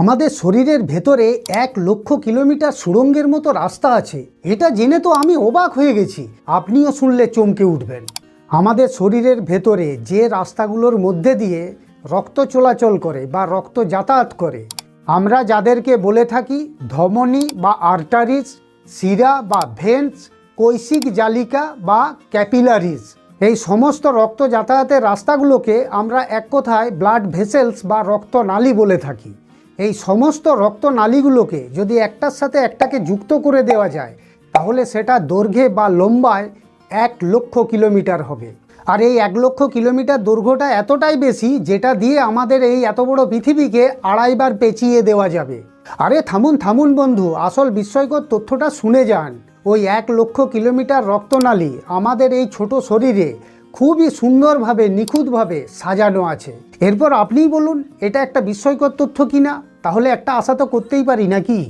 আমাদের শরীরের ভেতরে এক লক্ষ কিলোমিটার সুড়ঙ্গের মতো রাস্তা আছে। এটা জেনে তো আমি অবাক হয়ে গেছি। আপনিও শুনলে চমকে উঠবেন। আমাদের শরীরের ভেতরে যে রাস্তাগুলোর মধ্যে দিয়ে রক্ত চলাচল করে বা রক্ত যাতায়াত করে, আমরা যাদেরকে বলে থাকি ধমনী বা আর্টারিস, শিরা বা ভেন্স, কৈশিক জালিকা বা ক্যাপিলারিস। এই সমস্ত রক্ত যাতায়াতের রাস্তাগুলোকে আমরা এক কথায় ব্লাড ভেসেলস বা রক্তনালী বলে থাকি। এই সমস্ত রক্তনালীগুলোকে যদি একটার সাথে একটাকে যুক্ত করে দেওয়া যায়, তাহলে সেটা দৈর্ঘ্যে বা লম্বায় এক লক্ষ কিলোমিটার হবে। আর এই এক লক্ষ কিলোমিটার দৈর্ঘ্যটা এতটাই বেশি, যেটা দিয়ে আমাদের এই এত বড় পৃথিবীকে আড়াইবার পেঁচিয়ে দেওয়া যাবে। আরে থামুন থামুন বন্ধু, আসল বিস্ময়কর তথ্যটা শুনে যান। ওই এক লক্ষ কিলোমিটার রক্তনালী আমাদের এই ছোট শরীরে খুবই সুন্দরভাবে, নিখুঁতভাবে সাজানো আছে। এরপর আপনিই বলুন, এটা একটা বিস্ময়কর তথ্য কিনা? তাহলে একটা আশা তো করতেই পারি, নাকি?